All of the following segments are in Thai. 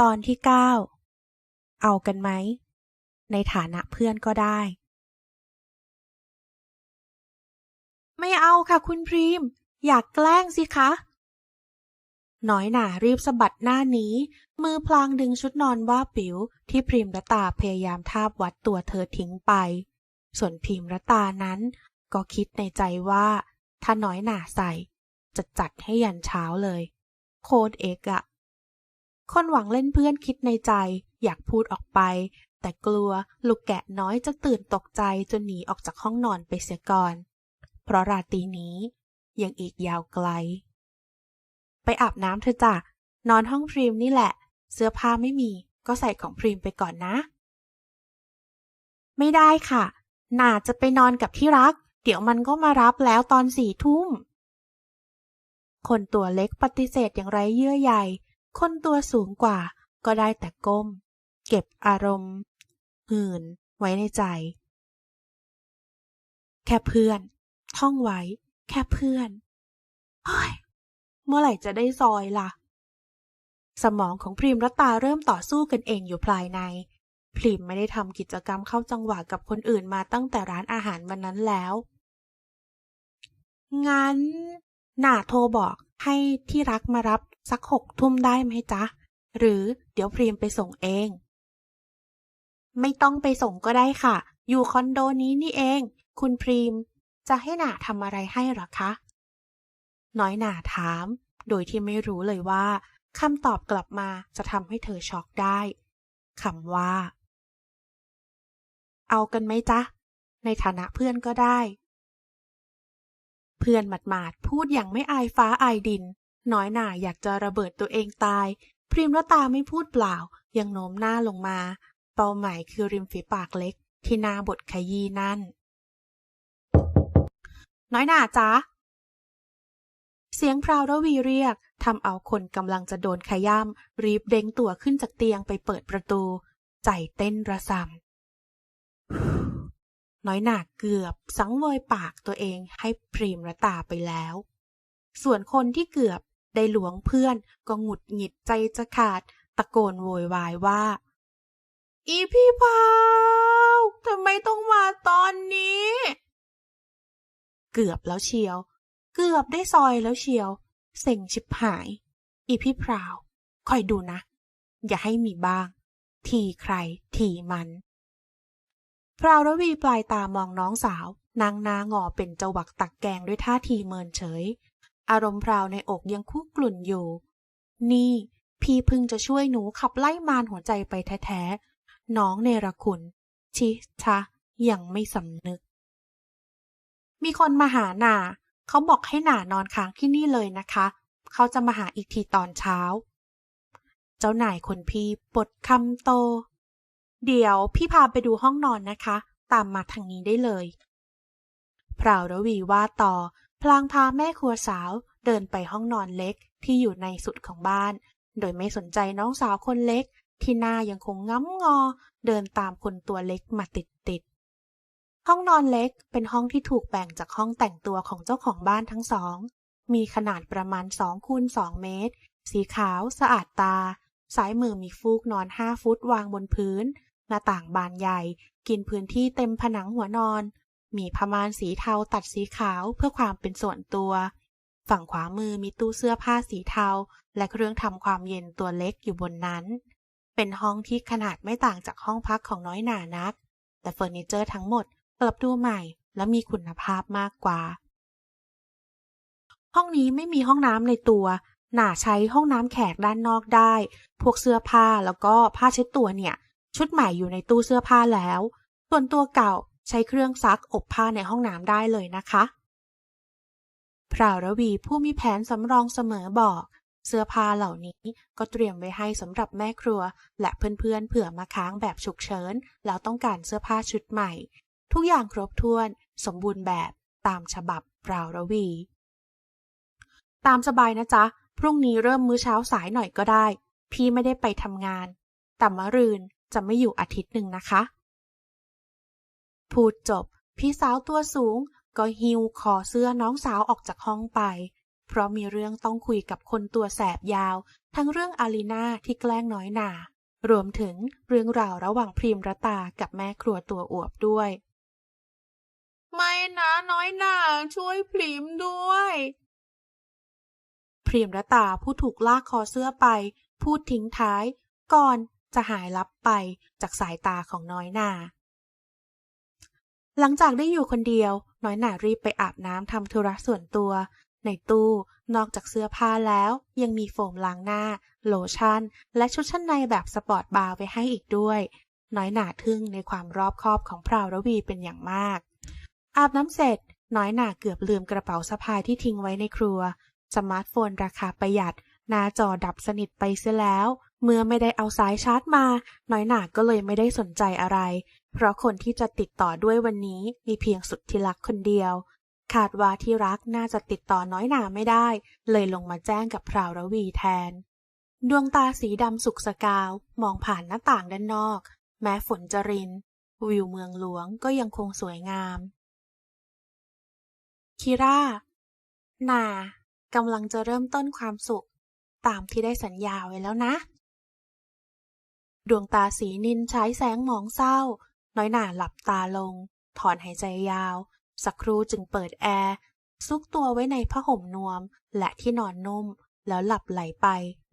ตอนที่เก้าเอากันไหม ในฐานะเพื่อนก็ได้ ไม่เอาค่ะคุณพรีม อยากแกล้งสิคะ น้อยหน่ารีบสะบัดหน้านี้ มือพลางดึงชุดนอนว่าปิ๋วที่พรีมรตาพยายามทาบวัดตัวเธอทิ้งไป ส่วนพรีมรตานั้น ก็คิดในใจว่า ถ้าน้อยหน่าใส่ จะจัดให้ยันเช้าเลย โคดเอกอะ คนหวังเล่นเพื่อนคิดในใจ อยากพูดออกไป แต่กลัวลูกแกะน้อยจะตื่นตกใจจนหนีออกจากห้องนอนไปเสียก่อน เพราะราตรีนี้ยังอีกยาวไกล ไปอาบน้ำเธอจ้ะ นอนห้องพรีมนี่แหละ เสื้อผ้าไม่มี ก็ใส่ของพรีมไปก่อนนะ ไม่ได้ค่ะน่าจะไปนอนกับที่รัก เดี๋ยวมันก็มารับแล้วตอนสี่ทุ่ม คนตัวเล็กปฏิเสธอย่างไรเยื่อใย คนตัวสูงกว่าก็ได้แต่ก้ม เก็บอารมณ์ หื่น ไว้ในใจ แค่เพื่อน ท่องไว้ แค่เพื่อนเฮ้ยเมื่อไหร่จะได้ซอยล่ะ สมองของพริมรัตาเริ่มต่อสู้กันเองอยู่ภายใน พริมไม่ได้ทำกิจกรรมเข้าจังหวะกับคนอื่นมาตั้งแต่ร้านอาหารวันนั้นแล้ว งั้น หน่าโทรบอกให้ที่รักมารับ สักหกทุ่มได้ไหมจ๊ะ หรือเดี๋ยวพรีมไปส่งเอง ไม่ต้องไปส่งก็ได้ค่ะ อยู่คอนโดนี้นี่เอง คุณพรีม จะให้หน่าทำอะไรให้หรอคะ น้อยหน่าถาม โดยที่ไม่รู้เลยว่าคำตอบกลับมาจะทำให้เธอช็อกได้คำว่า เอากันไหมจ๊ะ ในฐานะเพื่อนก็ได้ เพื่อนหมาดๆพูดอย่างไม่อายฟ้าอายดิน น้อยหน่าอยากจะระเบิดตัวเองตาย พริมละตาไม่พูดเปล่า ยังโน้มหน้าลงมา เป้าหมายคือริมฝีปากเล็ก ที่หน้าบทขยี้นั่น น้อยหน่าจ๊ะ เสียงพราวระวีเรียกทำเอาคนกำลังจะโดนขย่ำรีบเด้งตัวขึ้นจากเตียงไปเปิดประตู ใจเต้นระสำน้อยหนาเกือบสังเวยปากตัวเองให้พรีมระตาไปแล้ว ส่วนคนที่เกือบ ได้หลวงเพื่อนก็หงุดหงิดใจจะขาด ตะโกนโวยวายว่า อีพี่พาวทำไมต้องมาตอนนี้ เกือบแล้วเชียว เกือบได้ซอยแล้วเชียวเซ็งชิบหาย อีพี่พราวคอยดูนะ อย่าให้มีบ้าง ทีใครทีมัน พราวระวีปลายตามองน้องสาว นางนางอเป็นเจ้าวักตักแกงด้วยท่าทีเมินเฉย อารมณ์พราวในอกยังคุกรุ่นอยู่ นี่ พี่พึ่งจะช่วยหนูขับไล่มารหัวใจไปแท้ๆ น้องเนรคุณ ชิชะ ยังไม่สำนึก มีคนมาหาหนาเขาบอกให้หนานอนค้างที่นี่เลยนะคะ เขาจะมาหาอีกทีตอนเช้า เจ้านายคนพี่ปดคำโต เดี๋ยวพี่พาไปดูห้องนอนนะคะ ตามมาทางนี้ได้เลยพราวระวีว่าต่อ พลางพาแม่ครัวสาวเดินไปห้องนอนเล็กที่อยู่ในสุดของบ้าน โดยไม่สนใจน้องสาวคนเล็ก ที่หน้ายังคงง้ำงอ เดินตามคนตัวเล็กมาติดติดห้องนอนเล็กเป็นห้องที่ถูกแบ่งจากห้องแต่งตัวของเจ้าของบ้านทั้งสอง มีขนาดประมาณสองคูณสองเมตร สีขาวสะอาดตาซ้ายมือมีฟูกนอนห้าฟุตวางบนพื้น หน้าต่างบานใหญ่ กินพื้นที่เต็มผนังหัวนอน มีผ้าม่านสีเทาตัดสีขาวเพื่อความเป็นส่วนตัว ฝั่งขวามือมีตู้เสื้อผ้าสีเทา และเครื่องทำความเย็นตัวเล็กอยู่บนนั้น เป็นห้องที่ขนาดไม่ต่างจากห้องพักของน้อยหนานัก แต่เฟอร์นิเจอร์ทั้งหมดกลับดูใหม่และมีคุณภาพมากกว่า ห้องนี้ไม่มีห้องน้ำในตัว หนาใช้ห้องน้ำแขกด้านนอกได้ พวกเสื้อผ้าแล้วก็ผ้าเช็ดตัวเนี่ย ชุดใหม่อยู่ในตู้เสื้อผ้าแล้ว ส่วนตัวเก่า ใช้เครื่องซักอบผ้าในห้องน้ำได้เลยนะคะ พราวรวีผู้มีแผนสำรองเสมอบอก เสื้อผ้าเหล่านี้ก็เตรียมไว้ให้สำหรับแม่ครัว และเพื่อนๆเผื่อมาค้างแบบฉุกเฉินแล้วต้องการเสื้อผ้าชุดใหม่ ทุกอย่างครบถ้วน สมบูรณ์แบบตามฉบับพราวรวี ตามสบายนะจ๊ะ พรุ่งนี้เริ่มมื้อเช้าสายหน่อยก็ได้ พี่ไม่ได้ไปทำงาน แต่มะรืนจะไม่อยู่อาทิตย์หนึ่งนะคะ พูดจบ พี่สาวตัวสูงก็หิวคอเสื้อน้องสาวออกจากห้องไป เพราะมีเรื่องต้องคุยกับคนตัวแสบยาว ทั้งเรื่องอาลีนาที่แกล้งน้อยหน่ารวมถึงเรื่องราวระหว่างพรีมรตากับแม่ครัวตัวอวบด้วย ไม่นะน้อยหน่าช่วยพรีมด้วย พรีมรตาผู้ถูกลากคอเสื้อไป พูดทิ้งท้าย ก่อนจะหายลับไปจากสายตาของน้อยหน่า หลังจากได้อยู่คนเดียว น้อยหน่ารีบไปอาบน้ำทำธุระส่วนตัว ในตู้ นอกจากเสื้อผ้าแล้ว ยังมีโฟมล้างหน้า โลชั่น และชุดชั้นในแบบสปอร์ตบาร์ไว้ให้อีกด้วย น้อยหน่าทึ่งในความรอบคอบของพราวรวีเป็นอย่างมาก อาบน้ำเสร็จ น้อยหน่าเกือบลืมกระเป๋าสะพายที่ทิ้งไว้ในครัว สมาร์ทโฟนราคาประหยัด หน้าจอดับสนิทไปเสียแล้ว เมื่อไม่ได้เอาสายชาร์จมา น้อยหน่าก็เลยไม่ได้สนใจอะไร เพราะคนที่จะติดต่อด้วยวันนี้มีเพียงสุดที่รักคนเดียวขาดว่าที่รักน่าจะติดต่อน้อยหนาไม่ได้ เลยลงมาแจ้งกับพราวรวีแทน ดวงตาสีดำสุกสกาว มองผ่านหน้าต่างด้านนอก แม้ฝนจะริน วิวเมืองหลวงก็ยังคงสวยงาม คิร่า นากำลังจะเริ่มต้นความสุข ตามที่ได้สัญญาไว้แล้วนะ ดวงตาสีนินใช้แสงหมองเศร้า น้อยหน่าหลับตาลง ถอนหายใจยาว สักครู่จึงเปิดแอร์ ซุกตัวไว้ในผ้าห่มนวม และที่นอนนุ่ม แล้วหลับไหลไป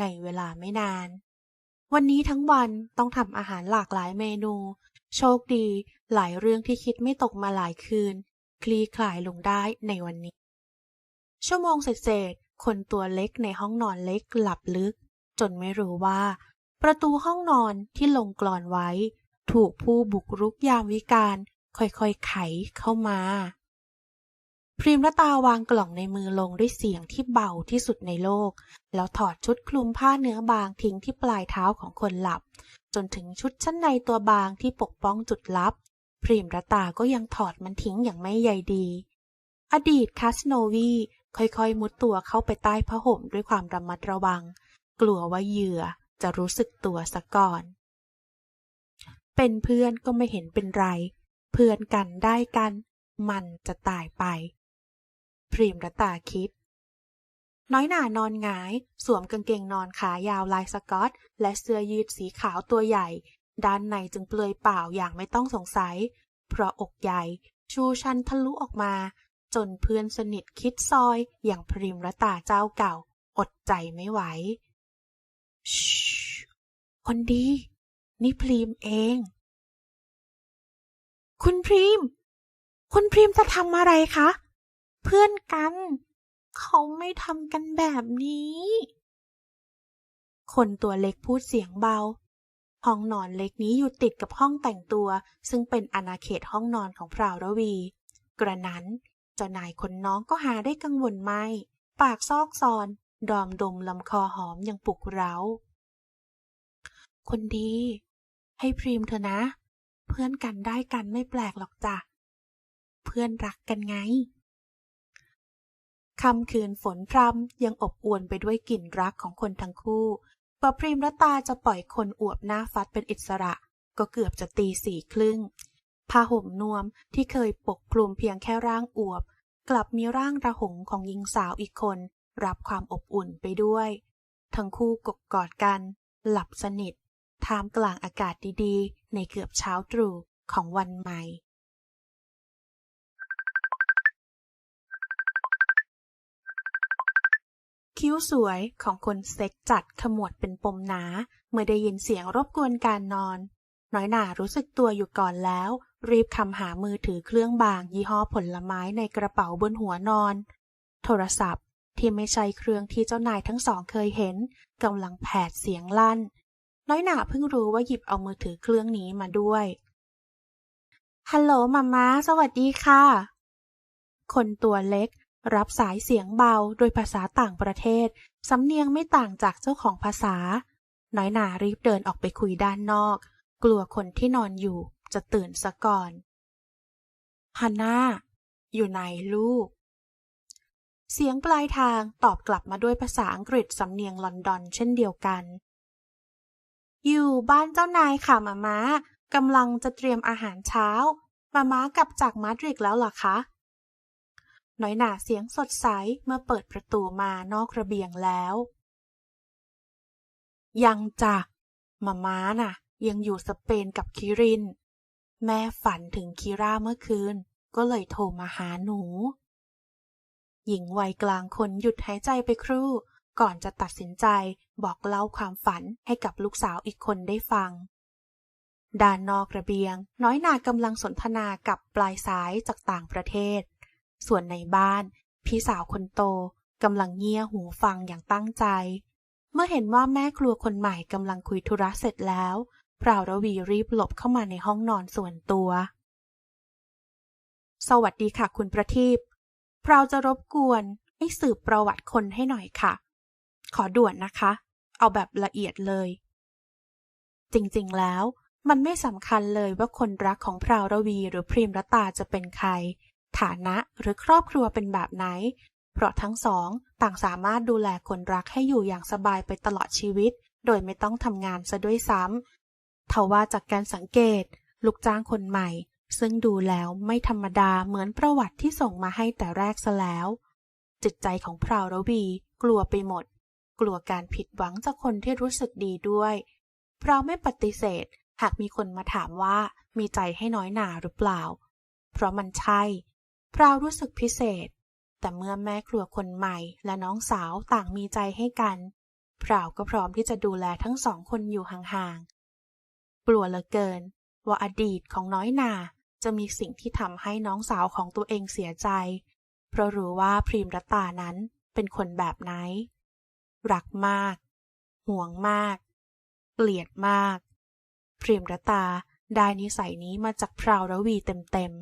ในเวลาไม่นาน วันนี้ทั้งวันต้องทำอาหารหลากหลายเมนู โชคดีหลายเรื่องที่คิดไม่ตกมาหลายคืน คลี่คลายลงได้ในวันนี้ ชั่วโมงเศษๆคนตัวเล็กในห้องนอนเล็กหลับลึก จนไม่รู้ว่า ประตูห้องนอนที่ลงกลอนไว้ ถูกผู้บุกรุกยามวิการค่อยๆไขเข้ามา พริมและตาวางกล่องในมือลงด้วยเสียงที่เบาที่สุดในโลก แล้วถอดชุดคลุมผ้าเนื้อบางทิ้งที่ปลายเท้าของคนหลับ จนถึงชุดชั้นในตัวบางที่ปกป้องจุดลับ พริมและตาก็ยังถอดมันทิ้งอย่างไม่ใยดี อดีตคาสโนวีค่อยๆ มุดตัวเข้าไปใต้ผ้าห่มด้วยความระมัดระวัง กลัวว่าเหยื่อจะรู้สึกตัวซะก่อน เป็นเพื่อนก็ไม่เห็นเป็นไร เพื่อนกันได้กัน มันจะตายไป พรีมรตาคิด น้อยหน่านอนหงาย สวมกางเกงนอนขายาวลายสกอต และเสื้อยืดสีขาวตัวใหญ่ ด้านในจึงเปลือยเปล่าอย่างไม่ต้องสงสัย เพราะอกใหญ่ ชูชันทะลุออกมา จนเพื่อนสนิทคิดซอย อย่างพริมรตาเจ้าเก่า อดใจไม่ไหวชคนดี นี่พรีมเอง คุณพรีม คุณพรีมจะทำอะไรคะ เพื่อนกัน เขาไม่ทำกันแบบนี้ คนตัวเล็กพูดเสียงเบา ห้องนอนเล็กนี้อยู่ติดกับห้องแต่งตัว ซึ่งเป็นอาณาเขตห้องนอนของพราวรวี กระนั้น เจ้านายคนน้องก็หาได้กังวลไม่ ปากซอกซอน ดอมดมลำคอหอมอยังปลุกเร้าคนดี ให้พรีมเถอะนะ เพื่อนกันได้กันไม่แปลกหรอกจ้ะ เพื่อนรักกันไงคำคืนฝนพรำยังอบอวลไปด้วยกลิ่นรักของคนทั้งคู่กว่าพรีมและตาจะปล่อยคนอวบหน้าฟัดเป็นอิสระ ก็เกือบจะตีสี่ครึ่งผ้าห่มนวมที่เคยปกคลุมเพียงแค่ร่างอวบ กลับมีร่างระหงของหญิงสาวอีกคน รับความอบอุ่นไปด้วย ทั้งคู่กกกอดกัน หลับสนิท ท่ามกลางอากาศดีๆ ในเกือบเช้าตรู่ของวันใหม่ คิ้วสวยของคนเซ็กจัดขมวดเป็นปมหนา เมื่อได้ยินเสียงรบกวนการนอน น้อยหนารู้สึกตัวอยู่ก่อนแล้ว รีบคำหามือถือเครื่องบาง ยี่ห้อผลไม้ในกระเป๋าบนหัวนอน โทรศัพท์ที่ไม่ใช่เครื่องที่เจ้านายทั้งสองเคยเห็นกำลังแผดเสียงลั่น น้อยหนาเพิ่งรู้ว่าหยิบเอามือถือเครื่องนี้มาด้วย ฮัลโหลมามาสวัสดีค่ะ คนตัวเล็ก รับสายเสียงเบาโดยภาษาต่างประเทศ สำเนียงไม่ต่างจากเจ้าของภาษา น้อยหนารีบเดินออกไปคุยด้านนอก กลัวคนที่นอนอยู่จะตื่นซะก่อนฮันน่าอยู่ไหนลูก เสียงปลายทางตอบกลับมาด้วยภาษาอังกฤษสำเนียงลอนดอนเช่นเดียวกัน อยู่บ้านเจ้านายค่ะมาม้ากำลังจะเตรียมอาหารเช้า มาม้ากลับจากมาดริดแล้วเหรอคะ น้อยหนาเสียงสดใสเมื่อเปิดประตูมานอกระเบียงแล้ว ยังจ้ะมาม้าน่ะ ยังอยู่สเปนกับคิริน แม่ฝันถึงคิราเมื่อคืน ก็เลยโทรมาหาหนู หญิงวัยกลางคนหยุดหายใจไปครู่ ก่อนจะตัดสินใจ บอกเล่าความฝันให้กับลูกสาวอีกคนได้ฟัง ด้านนอกระเบียง น้อยนากำลังสนทนากับปลายสายจากต่างประเทศ ส่วนในบ้าน พี่สาวคนโตกำลังเงี่ยหูฟังอย่างตั้งใจ เมื่อเห็นว่าแม่ครัวคนใหม่กำลังคุยธุระเสร็จแล้วพราวระวีรีบหลบเข้ามาในห้องนอนส่วนตัว สวัสดีค่ะคุณประทีปพราวจะรบกวนให้สืบประวัติคนให้หน่อยค่ะ ขอด่วนนะคะ เอาแบบละเอียดเลย จริงๆแล้ว มันไม่สำคัญเลยว่าคนรักของพราวระวีหรือพริมรตาจะเป็นใคร ฐานะหรือครอบครัวเป็นแบบไหน เพราะทั้งสองต่างสามารถดูแลคนรักให้อยู่อย่างสบายไปตลอดชีวิต โดยไม่ต้องทำงานซะด้วยซ้ำทว่าจากการสังเกต ลูกจ้างคนใหม่ ซึ่งดูแล้วไม่ธรรมดาเหมือนประวัติที่ส่งมาให้แต่แรกซะแล้ว จิตใจของพราวระวีกลัวไปหมด กลัวการผิดหวังจากคนที่รู้สึกดีด้วย เพราวไม่ปฏิเสธ หากมีคนมาถามว่ามีใจให้น้อยหนาหรือเปล่า เพราะมันใช่ เพราวรู้สึกพิเศษ แต่เมื่อแม่ครัวคนใหม่และน้องสาวต่างมีใจให้กันพราวก็พร้อมที่จะดูแลทั้งสองคนอยู่ห่างๆ กลัวเหลือเกิน ว่าอดีตของน้อยนาจะมีสิ่งที่ทำให้น้องสาวของตัวเองเสียใจ เพราะรู้ว่าพรีมรัตตานั้นเป็นคนแบบไหน รักมาก ห่วงมาก เกลียดมาก เพรีมรตาได้นิสัยนี้มาจากพราวระวีเต็ม